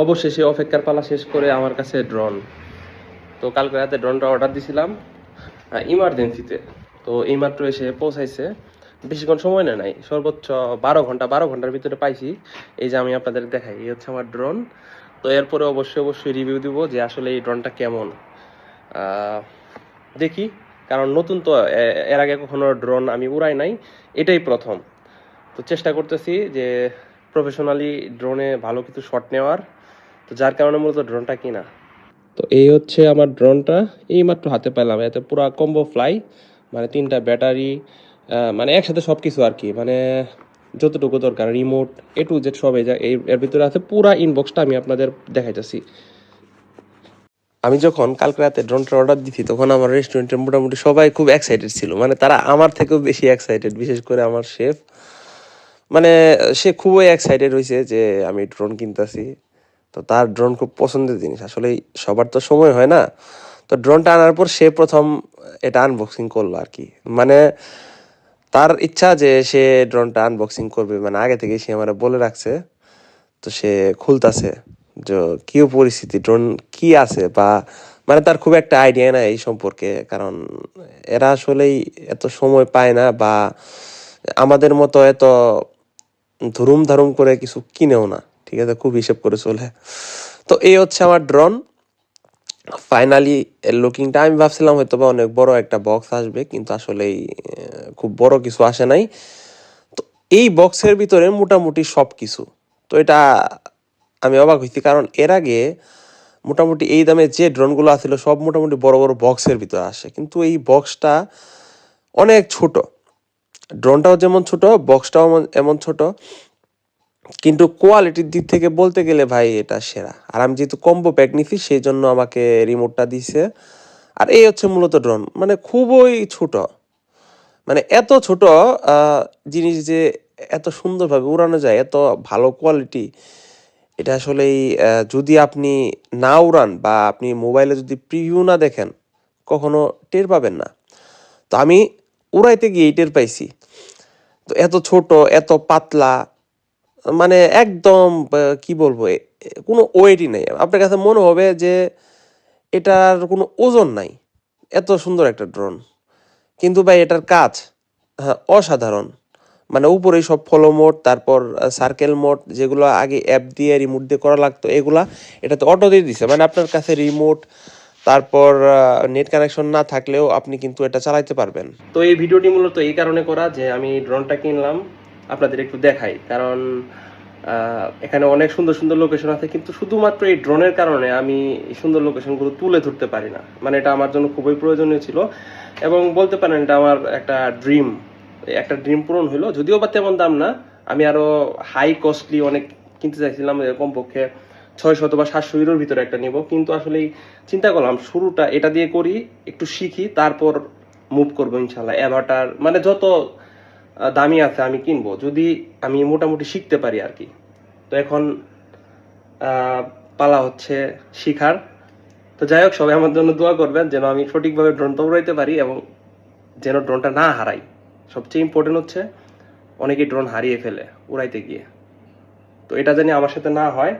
অবশেষে অপেক্ষার পালা শেষ করে আমার কাছে ড্রোন তো কালকে রাতে ড্রোনটা অর্ডার দিছিলাম ইমার্জেন্সিতে তো এইমাত্র এসে পৌঁছাইছে। বেশিক্ষণ সময় নেয় নাই, সর্বোচ্চ বারো ঘণ্টা, বারো ঘণ্টার ভিতরে পাইছি। এই যে আমি আপনাদের দেখাই, এই হচ্ছে আমার ড্রোন তো এরপরে অবশ্যই অবশ্যই রিভিউ দিব যে আসলে এই ড্রোনটা কেমন। দেখি, কারণ নতুন তো এর আগে কখনো ড্রোন আমি উড়াই নাই। এটাই প্রথম। তো চেষ্টা করতেছি যে প্রফেশনালি ড্রোনে ভালো কিছু শট নেওয়ার। তো যার কারণে মূলত ড্রোনটা কিনা। তো এই হচ্ছে আমার ড্রোনটা, এই মাত্র হাতে পেলাম এতে পুরো কম্বো ফ্লাই মানে তিনটা ব্যাটারি মানে একসাথে সব কিছু আর কি। মানে যতটুকু দরকার রিমোট এ টু জেড সব এই এর ভিতরে আছে পুরা ইনবক্সটা আমি আপনাদের দেখাইতেছি। আমি যখন কালকে রাতে ড্রোনটার অর্ডার দিছি, তখন আমার রেস্টুরেন্টের মোটামুটি সবাই খুব এক্সাইটেড ছিল। মানে তারা আমার থেকেও বেশি এক্সাইটেড বিশেষ করে আমার শেফ মানে সে খুবই এক্সাইটেড হয়েছে যে আমি ড্রোন কিনতেছি। তো তার ড্রোন খুব পছন্দের জিনিস। আসলে সবার তো সময় হয় না। তো ড্রোনটা আনার পর সে প্রথম এটা আনবক্সিং করল আর কি। মানে তার ইচ্ছা যে সে ড্রোনটা আনবক্সিং করবে। মানে আগে থেকে সে আমার বলে রাখছে। তো সে খুলতাছে যে কি পরিস্থিতি? ড্রোন কি আছে? বা মানে তার খুব একটা আইডিয়া নাই এই সম্পর্কে। কারণ এরা আসলেই এত সময় পায় না বা আমাদের মতো এত ধুরুম ধারুম করে কিছু কিনেও না। ঠিক আছে, খুব হিসেব করে চলে। তো এই হচ্ছে আমার ড্রোন ফাইনালি এর লুকিংটা আমি ভাবছিলাম হয়তো বা অনেক বড় একটা বক্স আসবে, কিন্তু আসলেই খুব বড় কিছু আসে নাই। তো এই বক্সের ভিতরে মোটামুটি সব কিছু তো এটা আমি অবাক হইছি, কারণ এর আগে মোটামুটি এই দামে যে ড্রোনগুলো আছিল, সব মোটামুটি বড় বড় বক্সের ভিতরে আসে। কিন্তু এই বক্সটা অনেক ছোট। ড্রোনটাও যেমন ছোট বক্সটাও এমন ছোট। কিন্তু কোয়ালিটির দিক থেকে বলতে গেলে ভাই এটা সেরা। আর আমি যেহেতু কম্বো প্যাক নিছি সেই জন্য আমাকে রিমোটটা দিছে। আর এই হচ্ছে মূলত ড্রোন মানে খুবই ছোট। মানে এত ছোট জিনিস যে এত সুন্দরভাবে উড়ানো যায়, এত ভালো কোয়ালিটি এটা আসলেই যদি আপনি না উড়ান বা আপনি মোবাইলে যদি প্রিভিউ না দেখেন, কখনো টের পাবেন না। তো আমি উড়াইতে গিয়ে টের পাইছি। তো এত ছোট, এত পাতলা মানে একদম কি বলব কোনো ওয়েটই নেই। আপনার কাছে মনে হবে যে এটার কোনো ওজন নাই। এত সুন্দর একটা ড্রোন কিন্তু ভাই এটার কাজ হ্যাঁ, অসাধারণ। মানে উপরেই সব ফলো মোড তারপর সার্কেল মোড যেগুলো আগে অ্যাপ দিয়ে রিমোট দিয়ে করা লাগতো এগুলা এটাতে অটো দিয়ে দিছে। মানে আপনার কাছে রিমোট তারপর নেট কানেকশন না থাকলেও আপনি কিন্তু এটা চালাইতে পারবেন। তো এই ভিডিওটি মূলত এই কারণে করা যে আমি ড্রোনটা কিনলাম আপনাদের একটু দেখাই। কারণ এখানে অনেক সুন্দর সুন্দর লোকেশন আছে, কিন্তু শুধুমাত্র এই ড্রোনের কারণে আমি এই সুন্দর লোকেশনগুলো তুলে ধরতে পারি না। মানে এটা আমার জন্য খুবই প্রয়োজনীয় ছিল। এবং বলতে পারেন এটা আমার একটা ড্রিম একটা ড্রিম পূরণ হলো যদিও বা তেমন দাম না। আমি আরও হাই কস্টলি অনেক কিনতে চাইছিলাম এরকম পক্ষে ছয় শত বা সাতশো ইউরোর ভিতরে একটা নিব। কিন্তু আসলে চিন্তা করলাম, শুরুটা এটা দিয়ে করি, একটু শিখি, তারপর মুভ করব ইনশাল্লাহ অ্যাভাটার মানে যত দামি আছে, আমি কিনবো। যদি আমি মোটামুটি শিখতে পারি আর কি। তো এখন পালা হচ্ছে শিখার। তো যাই হোক, সবাই আমার জন্য দোয়া করবেন যেন আমি সঠিকভাবে ড্রোনটা উড়াইতে পারি এবং যেন ড্রোনটা না হারাই। সবচেয়ে ইম্পর্টেন্ট হচ্ছে অনেকেই ড্রোন হারিয়ে ফেলে উড়াইতে গিয়ে। তো এটা জানি আমার সাথে না হয়,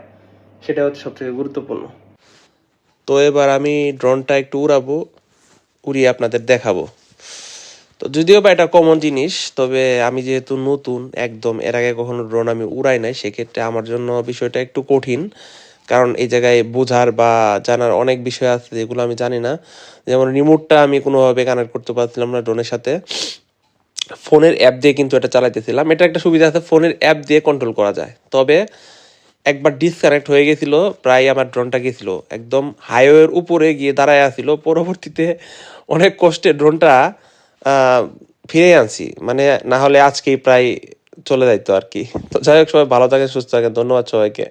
সেটা হচ্ছে সবথেকে গুরুত্বপূর্ণ। তো এবার আমি ড্রোনটা একটু উড়াবো, উড়িয়ে আপনাদের দেখাবো। তো যদিও বা এটা কমন জিনিস, তবে আমি যেহেতু নতুন, একদম এর আগে কখনো ড্রোন আমি উড়াই নাই, সেক্ষেত্রে আমার জন্য বিষয়টা একটু কঠিন। কারণ এই জায়গায় বোঝার বা জানার অনেক বিষয় আছে যেগুলো আমি জানি না। যেমন রিমোটটা আমি কোনোভাবে কানেক্ট করতে পারছিলাম না ড্রোনের সাথে। ফোনের অ্যাপ দিয়ে কিন্তু এটা চালাইতেছিলাম। এটা একটা সুবিধা আছে, ফোনের অ্যাপ দিয়ে কন্ট্রোল করা যায়। তবে একবার ডিসকানেক্ট হয়ে গেছিল, প্রায় আমার ড্রোনটা গেছিল। একদম হাইওয়ের উপরে গিয়ে দাঁড়ায় আছিল। পরবর্তীতে অনেক কষ্টে ড্রোনটা ফিরে আনছি। মানে না হলে আজকেই প্রায় চলে যাইতো আর কি। তো যাই হোক, সবাই ভালো থাকেন, সুস্থ থাকেন। ধন্যবাদ সবাইকে।